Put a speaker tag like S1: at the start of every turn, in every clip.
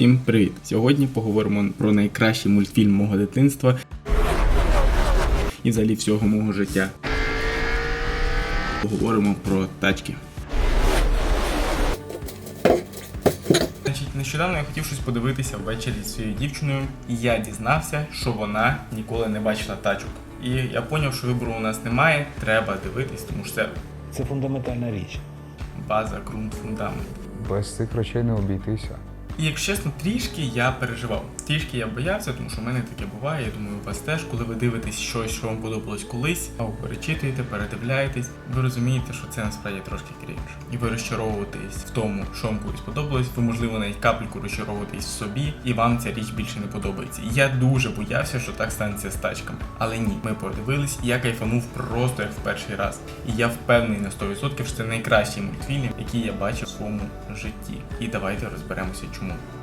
S1: Всім привіт! Сьогодні поговоримо про найкращий мультфільм мого дитинства і взагалі всього мого життя. Поговоримо про тачки. Значить, нещодавно я хотів щось подивитися ввечері зі своєю дівчиною, і я дізнався, що вона ніколи не бачила тачок. І я зрозумів, що вибору у нас немає, треба дивитись, тому що це
S2: Це фундаментальна річ.
S1: база, ґрунт, фундамент.
S3: Без цих речей не обійтися.
S1: І якщо чесно, трішки я переживав. Трішки я боявся, тому що в мене таке буває. Я думаю, у вас теж, коли ви дивитесь щось, що вам подобалось колись, або перечитуєте, передивляєтесь, ви розумієте, що це насправді трошки крінж. І ви розчаровуєтесь в тому, що вам колись подобалось. Ви, можливо, навіть капельку розчаровуєтесь в собі, і вам ця річ більше не подобається. Я дуже боявся, що так станеться з тачками. Але ні, ми подивились, я кайфанув просто як в перший раз. І я впевнений на 100%, що це найкращий мультфільм, який я бачив в своєму житті. І давайте розберемося, чому. В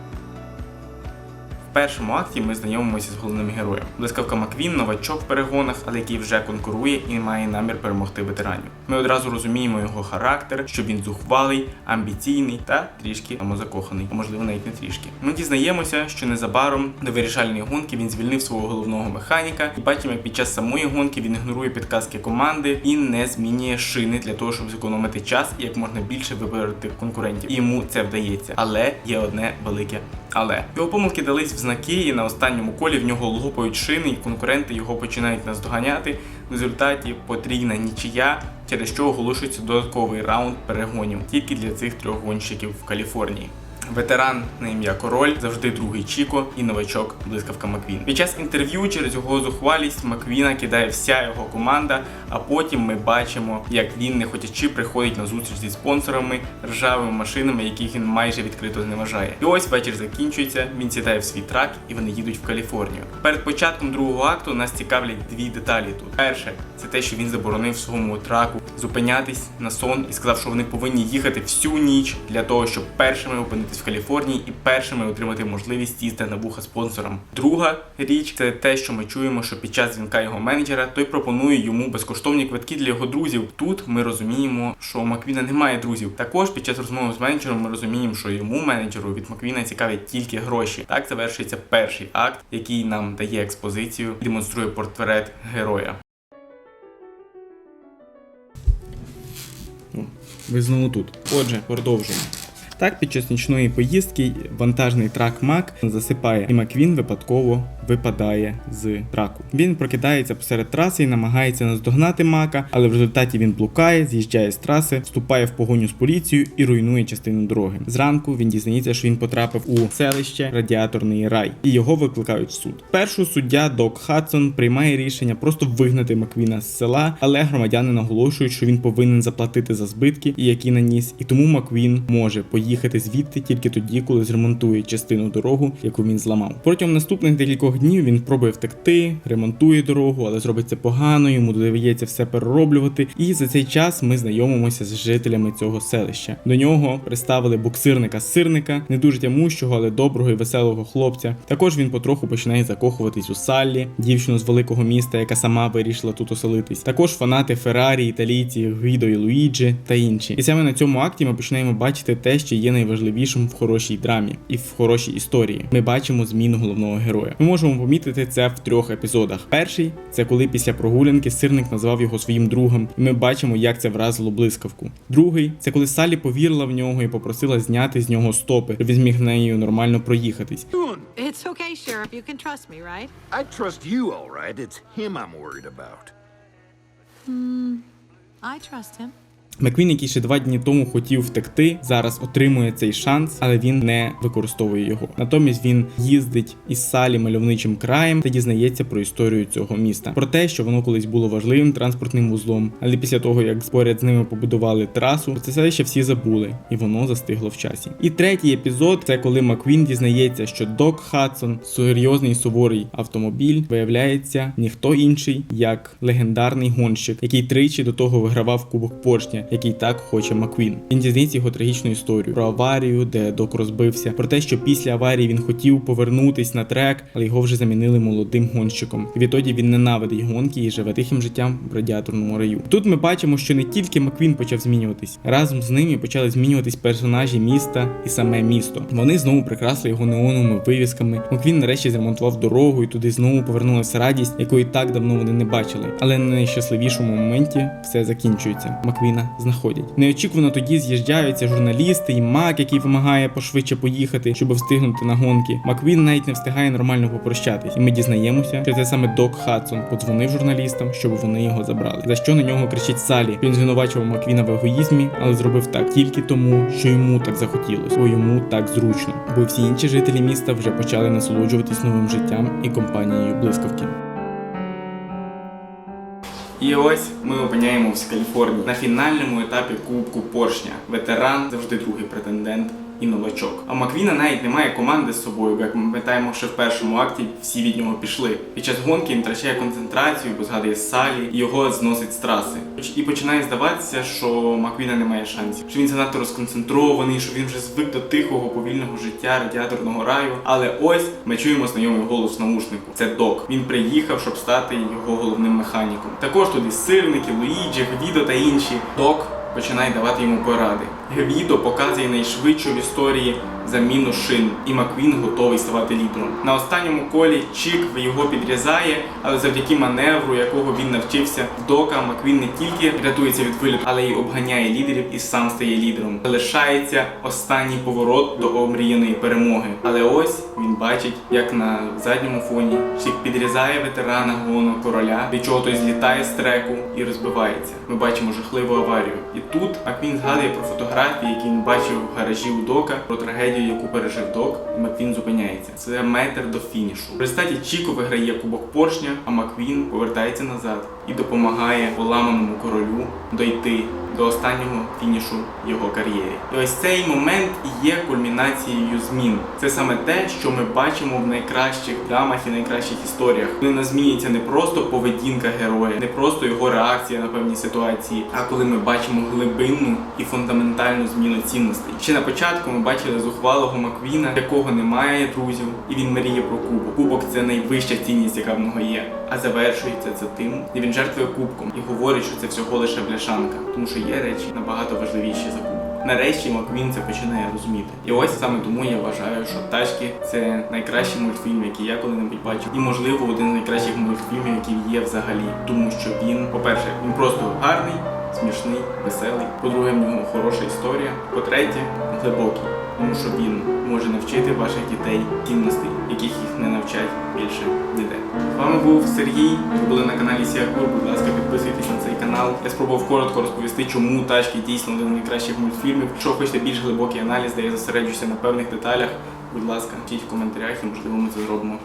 S1: першому акті ми знайомимося з головним героєм. Блискавка Маквін, новачок в перегонах, але який вже конкурує і має намір перемогти ветеранів. Ми одразу розуміємо його характер, що він зухвалий, амбіційний та трішки самозакоханий, а можливо навіть не трішки. Ми дізнаємося, що незабаром до вирішальної гонки він звільнив свого головного механіка, і бачимо, як під час самої гонки він ігнорує підказки команди і не змінює шини для того, щоб зекономити час і як можна більше випередити конкурентів. І йому це вдається. Але є одне велике але його помилки дались в знаки, і на останньому колі в нього лопають шини, і конкуренти його починають наздоганяти. В результаті потрійна нічия, через що оголошується додатковий раунд перегонів тільки для цих трьох гонщиків в Каліфорнії. Ветеран на ім'я Король, завжди другий Чіко і новачок блискавка Маквін. Під час інтерв'ю через його зухвалість Маквіна кидає вся його команда, а потім ми бачимо, як він, не хотячи, приходить на зустріч зі спонсорами, ржавими машинами, яких він майже відкрито зневажає. І ось вечір закінчується. Він сідає в свій трак і вони їдуть в Каліфорнію. Перед початком другого акту нас цікавлять дві деталі тут. Перше, це те, що він заборонив своєму траку зупинятись на сон і сказав, що вони повинні їхати всю ніч для того, щоб першими опинитись в Каліфорнії і першими отримати можливість їздити на вуха спонсорам. Друга річ це те, що ми чуємо, що під час дзвінка його менеджера той пропонує йому безкоштовні квитки для його друзів. Тут ми розуміємо, що у Маквіна немає друзів. Також під час розмови з менеджером ми розуміємо, що йому менеджеру від Маквіна цікавлять тільки гроші. Так завершується перший акт, який нам дає експозицію, демонструє портрет героя. Ви знову тут. Отже, продовжуємо. Так, під час нічної поїздки вантажний трак Мак засипає, і Маквін випадково випадає з траку. Він прокидається посеред траси і намагається наздогнати Мака, але в результаті він блукає, з'їжджає з траси, вступає в погоню з поліцією і руйнує частину дороги. Зранку він дізнається, що він потрапив у селище Радіаторний рай, і його викликають в суд. Першу суддя Док Хадсон приймає рішення просто вигнати Маквіна з села, але громадяни наголошують, що він повинен заплатити за збитки, які наніс, і тому Маквін може поїхати звідти тільки тоді, коли зремонтує частину дорогу, яку він зламав. Протягом наступних декількох днів він пробує втекти, ремонтує дорогу, але зробить це погано. Йому доведеться все перероблювати. І за цей час ми знайомимося з жителями цього селища. До нього представили буксирника сирника, не дуже тямущого, але доброго і веселого хлопця. Також він потроху починає закохуватись у Саллі, дівчину з великого міста, яка сама вирішила тут оселитись. Також фанати Феррарі, італійці, Гвідо і Луїджі та інші. І саме на цьому акті ми починаємо бачити те, що є найважливішим в хорошій драмі і в хорошій історії. Ми бачимо зміну головного героя. Ми можемо помітити це в трьох епізодах. Перший це коли після прогулянки сирник назвав його своїм другом, і ми бачимо, як це вразило блискавку. Другий це коли Салі повірила в нього і попросила зняти з нього стопи, щоб він зміг нею нормально проїхатись.
S4: It's okay, Sheriff. You can trust me, right?
S5: I trust you, all right. It's him I'm worried about.
S4: I trust him.
S1: Маквін, який ще два дні тому хотів втекти, зараз отримує цей шанс, але він не використовує його. Натомість він їздить із салі мальовничим краєм та дізнається про історію цього міста, про те, що воно колись було важливим транспортним вузлом, але після того як поряд з ними побудували трасу, про це селище всі забули, і воно застигло в часі. І третій епізод це коли Маквін дізнається, що Док Хадсон, серйозний суворий автомобіль, виявляється ніхто інший, як легендарний гонщик, який тричі до того вигравав кубок поршня. Який так хоче Маквін. Він дізнається його трагічну історію про аварію, де док розбився, про те, що після аварії він хотів повернутись на трек, але його вже замінили молодим гонщиком. І відтоді він ненавидить гонки і живе тихим життям в радіаторному раю. Тут ми бачимо, що не тільки Маквін почав змінюватись, разом з ними почали змінюватись персонажі міста і саме місто. Вони знову прикрасли його неоновими вивісками. Маквін нарешті зремонтував дорогу, і туди знову повернулася радість, якої так давно вони не бачили. Але на найщасливішому моменті все закінчується. Маквіна знаходять. Неочікувано тоді з'їжджаються журналісти і Мак, який вимагає пошвидше поїхати, щоб встигнути на гонки. Маквін навіть не встигає нормально попрощатись, і ми дізнаємося, що це саме Док Хадсон подзвонив журналістам, щоб вони його забрали. За що на нього кричить Салі? Він звинувачував Маквіна в егоїзмі, але зробив так тільки тому, що йому так захотілося, бо йому так зручно. Бо всі інші жителі міста вже почали насолоджуватись новим життям і компанією блискавки. І ось ми опиняємося в Каліфорнії на фінальному етапі Кубку Поршня. Ветеран завжди другий претендент. І новачок. А Маквіна навіть немає команди з собою, як ми пам'ятаємо, ще в першому акті всі від нього пішли. Під час гонки він втрачає концентрацію, бо згадує Салі, і його зносить з траси. І починає здаватися, що Маквіна немає шансів, що він занадто розконцентрований, що він вже звик до тихого повільного життя радіаторного раю. Але ось ми чуємо знайомий голос наушнику. Це Док. Він приїхав, щоб стати його головним механіком. Також туди сирники, Луїджі, Гвідо та інші. Док починає давати йому поради. Гвідо показує найшвидшу в історії заміну шин, і Маквін готовий ставати лідером. На останньому колі Чік його підрізає, але завдяки маневру, якого він навчився, Дока Маквін не тільки рятується від виліту, але й обганяє лідерів і сам стає лідером. Залишається останній поворот до омріяної перемоги. Але ось він бачить, як на задньому фоні Чік підрізає ветерана гону короля, від чого той злітає з треку і розбивається. Ми бачимо жахливу аварію. І тут Маквін згадує про фотографії, які він бачив в гаражі у Дока, про трагедію, яку пережив Док, Маквін зупиняється. Це метр до фінішу. В результаті Чіко виграє кубок поршня, а Маквін повертається назад і допомагає поламаному королю дойти до останнього фінішу його кар'єрі. І ось цей момент і є кульмінацією змін. Це саме те, що ми бачимо в найкращих драмах і найкращих історіях. Коли нас змінюється не просто поведінка героя, не просто його реакція на певні ситуації, а коли ми бачимо глибинну і фундаментальну зміну цінностей. Ще на початку ми бачили зухвалого Маквіна, якого немає друзів, і він мріє про кубок. Кубок це найвища цінність, яка в нього є. А завершується це тим, і він жертвує кубком і говорить, що це всього лише бляшанка, тому що є речі набагато важливіші за кубок. Нарешті Маквін це починає розуміти. І ось саме тому я вважаю, що тачки це найкращий мультфільм, який я коли-небудь бачив, і можливо один з найкращих мультфільмів, який є взагалі, тому що він, по-перше, він просто гарний, смішний, веселий. По-друге, в нього хороша історія. По-третє, глибокий, тому що він може навчити ваших дітей цінностей, яких їх не навчать більше ніде. Вами був Сергій. Ви були на каналі Сіакур. Будь ласка, підписуйтесь на цей канал. Я спробував коротко розповісти, чому тачки дійсно один з найкращих мультфільмів. Якщо хочете більш глибокий аналіз, де я зосереджуся на певних деталях, будь ласка, пишіть в коментарях і можливо ми це зробимо